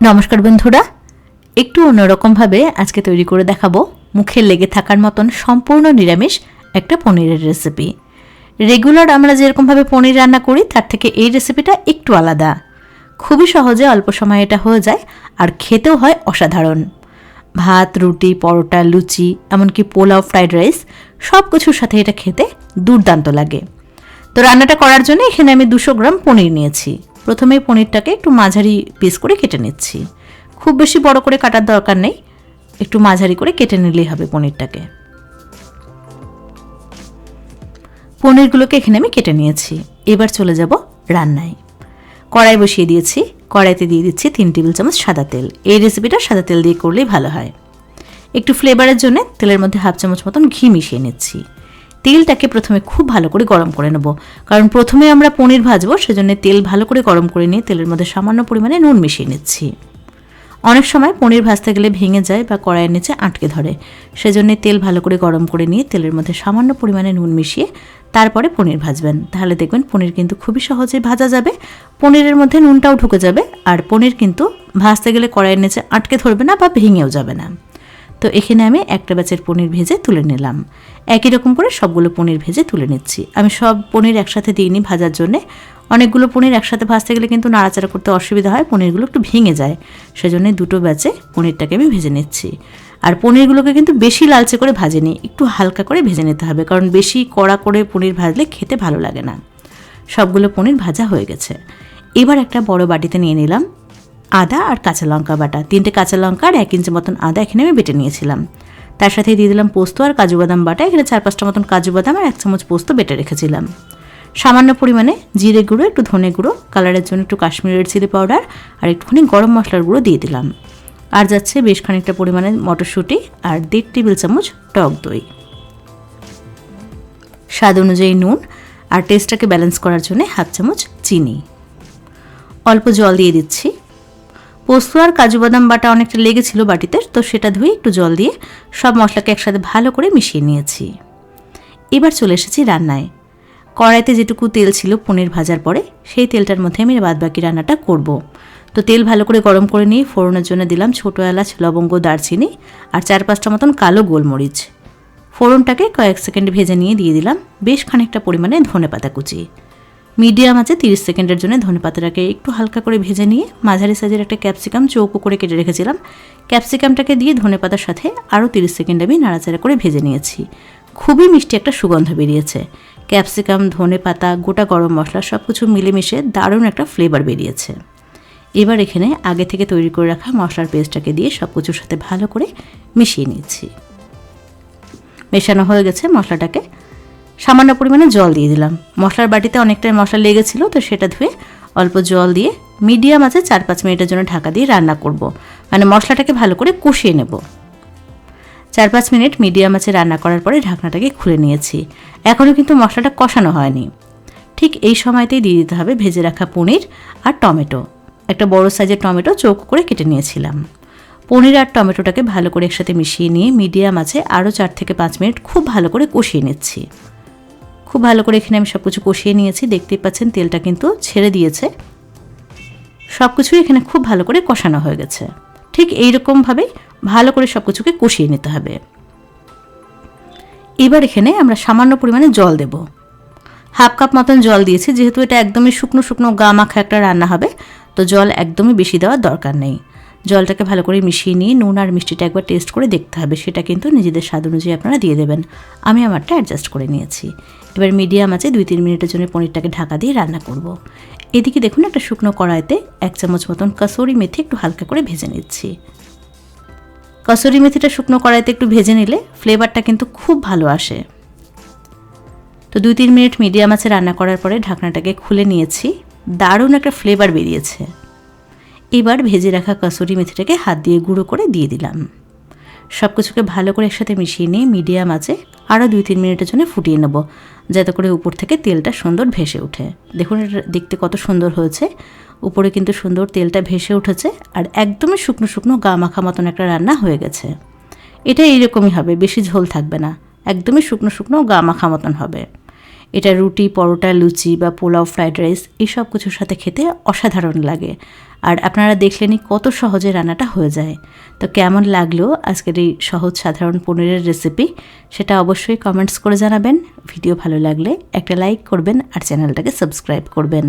নমস্কার বন্ধুরা। একটু অন্যরকমভাবে আজকে তৈরি করে দেখাবো মুখে লেগে থাকার মতন সম্পূর্ণ নিরামিষ একটা পনিরের রেসিপি রেগুলার আমরা যেরকমভাবে পনির রান্না করি, তার থেকে এই রেসিপিটা একটু আলাদা। খুবই সহজে অল্প সময়ে এটা হয়ে যায় আর খেতেও হয় অসাধারণ। ভাত, রুটি, পরোটা, লুচি, এমনকি পোলাও ফ্রাইড রাইস সব কিছুর সাথে এটা খেতে দুর্দান্ত লাগে। তো রান্নাটা করার জন্য এখানে আমি দুশো গ্রাম পনির নিয়েছি। প্রথমে পনিরটাকে একটু মাঝারি পিস করে কেটে নিচ্ছি। খুব বেশি বড় করে কাটার দরকার নেই, একটু মাঝারি করে কেটে নিলেই হবে পনিরটাকে। পনিরগুলোকে এখানে আমি কেটে নিয়েছি। এবার চলে যাব রান্নায়। কড়াই বসিয়ে দিয়েছি। কড়াইতে দিয়ে দিচ্ছি তিন টেবিল চামচ সাদা তেল। এই রেসিপিটা সাদা তেল দিয়ে করলেই ভালো হয়। একটু ফ্লেভারের জন্য তেলের মধ্যে হাফ চামচ মতন ঘি মিশিয়ে নিচ্ছি। তেলটাকে প্রথমে খুব ভালো করে গরম করে নেব। কারণ প্রথমে আমরা পনির ভাজবো, সেজন্য তেল ভালো করে গরম করে নিয়ে তেলের মধ্যে সামান্য পরিমাণে নুন মিশিয়ে নিচ্ছি। অনেক সময় পনির ভাজতে গেলে ভেঙে যায় বা কড়াইয়ের নিচে আটকে ধরে, সেজন্য তেল ভালো করে গরম করে নিয়ে তেলের মধ্যে সামান্য পরিমাণে নুন মিশিয়ে তারপরে পনির ভাজবেন। তাহলে দেখবেন পনির কিন্তু খুবই সহজে ভাজা যাবে, পনিরের মধ্যে নুনটাও ঢুকে যাবে, আর পনির কিন্তু ভাজতে গেলে কড়াইয়ের নিচে আটকে ধরবে না বা ভেঙেও যাবে না। তো এখানে আমি একটা ব্যাচের পনির ভেজে তুলে নিলাম। একই রকম করে সবগুলো পনির ভেজে তুলে নিচ্ছি। আমি সব পনির একসাথে দিইনি ভাজার জন্যে। অনেকগুলো পনির একসাথে ভাজতে গেলে কিন্তু নাড়াচাড়া করতে অসুবিধা হয়, পনিরগুলো একটু ভেঙে যায়। সেজন্য দুটো ব্যাচে পনিরটাকে আমি ভেজে নিচ্ছি। আর পনিরগুলোকে কিন্তু বেশি লালচে করে ভাজেনি, একটু হালকা করে ভেজে নিতে হবে, কারণ বেশি কড়া করে পনির ভাজলে খেতে ভালো লাগে না। সবগুলো পনির ভাজা হয়ে গেছে। এবার একটা বড় বাটিতে নিয়ে নিলাম। আদা আর কাঁচা লঙ্কা বাটা। তিনটে কাঁচা লঙ্কা আর এক ইঞ্চি মতন আদা এখানে আমি বেটে নিয়েছিলাম। তার সাথে দিয়ে দিলাম পোস্ত আর কাজু বাদাম বাটা। এখানে চার পাঁচটা মতন কাজু বাদাম আর এক চামচ পোস্ত বেটে রেখেছিলাম। সামান্য পরিমাণে জিরে গুঁড়ো, একটু ধনে গুঁড়ো, কালারের জন্য একটু কাশ্মীরের চিলি পাউডার আর একটুখানি গরম মশলার গুঁড়ো দিয়ে দিলাম। আর যাচ্ছে বেশ খানিকটা পরিমাণে মটরশুঁটি আর দেড় টেবিল চামচ টক দই। স্বাদ অনুযায়ী নুন আর টেস্টটাকে ব্যালেন্স করার জন্য হাফ চামচ চিনি। অল্প জল দিয়ে দিচ্ছি। পোস্ত আর কাজু বাদাম বাটা অনেকটা লেগেছিল বাটিতে, তো সেটা ধুয়ে একটু জল দিয়ে সব মশলাকে একসাথে ভালো করে মিশিয়ে নিয়েছি। এবার চলে এসেছি রান্নায়। কড়াইতে যেটুকু তেল ছিল পনির ভাজার পরে, সেই তেলটার মধ্যে আমি বাদবাকি রান্নাটা করব। তো তেল ভালো করে গরম করে নিয়ে ফোড়নের জন্য দিলাম ছোটো এলাচ, লবঙ্গ, দারচিনি আর চার পাঁচটা মতন কালো গোলমরিচ। ফোড়নটাকে কয়েক সেকেন্ড ভেজে নিয়ে দিয়ে দিলাম বেশ খানিকটা পরিমাণে ধনে পাতা কুচি। মিডিয়াম আছে তিরিশ সেকেন্ডের জন্য ধনে পাতাটাকে একটু হালকা করে ভেজে নিয়ে মাঝারি সাইজের একটা ক্যাপসিকাম চৌকো করে কেটে রেখেছিলাম। ক্যাপসিকামটাকে দিয়ে ধনে পাতার সাথে আরও তিরিশ সেকেন্ড আমি নাড়াচাড়া করে ভেজে নিয়েছি। খুবই মিষ্টি একটা সুগন্ধ বেরিয়েছে। ক্যাপসিকাম, ধনে পাতা, গোটা গরম মশলা সব কিছু মিলেমিশে দারুণ একটা ফ্লেভার বেরিয়েছে। এবার এখানে আগে থেকে তৈরি করে রাখা মশলার পেস্টটাকে দিয়ে সব কিছুর সাথে ভালো করে মিশিয়ে নিচ্ছি মেশানো হয়ে গেছে মশলাটাকে। সামান্য পরিমাণে জল দিয়ে দিলাম। মশলার বাটিতে অনেকটাই মশলা লেগেছিল, তো সেটা ধুয়ে অল্প জল দিয়ে মিডিয়াম আছে চার পাঁচ মিনিটের জন্য ঢাকা দিয়ে রান্না করব। মানে মশলাটাকে ভালো করে কষিয়ে নেব। চার পাঁচ মিনিট মিডিয়াম আছে রান্না করার পরে ঢাকনাটাকে খুলে নিয়েছি। এখনও কিন্তু মশলাটা কষানো হয়নি। ঠিক এই সময়তেই দিয়ে দিতে হবে ভেজে রাখা পনির আর টমেটো। একটা বড় সাইজের টমেটো চৌক করে কেটে নিয়েছিলাম। পনির আর টমেটোটাকে ভালো করে একসাথে মিশিয়ে নিয়ে মিডিয়াম আছে আরও চার থেকে পাঁচ মিনিট খুব ভালো করে কষিয়ে নিচ্ছি। খুব ভালো করে এখানে আমি সব কিছু কষিয়ে নিয়েছি। দেখতেই পাচ্ছেন তেলটা কিন্তু ছেড়ে দিয়েছে। সব কিছুই এখানে খুব ভালো করে কষানো হয়ে গেছে। ঠিক এইরকমভাবেই ভালো করে সব কিছুকে কষিয়ে নিতে হবে। এবার এখানে আমরা সামান্য পরিমাণে জল দেব। হাফ কাপ মতন জল দিয়েছি, যেহেতু এটা একদমই শুকনো শুকনো গা মাখা একটা রান্না হবে, তো জল একদমই বেশি দেওয়ার দরকার নেই। জলটাকে ভালো করে মিশিয়ে নিয়ে নুন আর মিষ্টিটা একবার টেস্ট করে দেখতে হবে। সেটা কিন্তু নিজেদের স্বাদ অনুযায়ী আপনারা দিয়ে দেবেন। আমি আমারটা অ্যাডজাস্ট করে নিয়েছি। এবার মিডিয়াম আছে, দুই তিন মিনিটের জন্য পনিরটাকে ঢাকা দিয়ে রান্না করব। এদিকে দেখুন একটা শুকনো কড়াইতে এক চামচ মতন কাসুরি মেথি একটু হালকা করে ভেজে নিচ্ছি। কসুরি মেথিটা শুকনো কড়াইতে একটু ভেজে নিলে ফ্লেভারটা কিন্তু খুব ভালো আসে। তো দুই তিন মিনিট মিডিয়াম আছে রান্না করার পরে ঢাকনাটাকে খুলে নিয়েছি। দারুণ একটা ফ্লেভার বেরিয়েছে। এবার ভেজে রাখা কসুরি মেথিটাকে হাত দিয়ে গুঁড়ো করে দিয়ে দিলাম। সব কিছুকে ভালো করে একসাথে মিশিয়ে নিয়ে মিডিয়াম আছে আরও দুই তিন মিনিটের জন্য ফুটিয়ে নেব, যাতে করে উপর থেকে তেলটা সুন্দর ভেসে ওঠে। দেখুন এটা দেখতে কত সুন্দর হয়েছে। উপরে কিন্তু সুন্দর তেলটা ভেসে উঠেছে আর একদমই শুকনো শুকনো গা মাখা মতন একটা রান্না হয়ে গেছে। এটা এইরকমই হবে, বেশি ঝোল থাকবে না, একদমই শুকনো শুকনো গা মাখা মতন হবে। এটা রুটি, পরোটা, লুচি বা পোলাও, ফ্রাইড রাইস এই সব কিছুর সাথে খেতে অসাধারণ লাগে। আর আপনারা দেখলেনই কত সহজে রান্নাটা হয়ে যায়। তো কেমন লাগল আজকের এই সহজ সাধারণ পনিরের রেসিপি সেটা অবশ্যই কমেন্টস করে জানাবেন। ভিডিও ভালো লাগলে একটা লাইক করবেন আর চ্যানেলটাকে সাবস্ক্রাইব করবেন।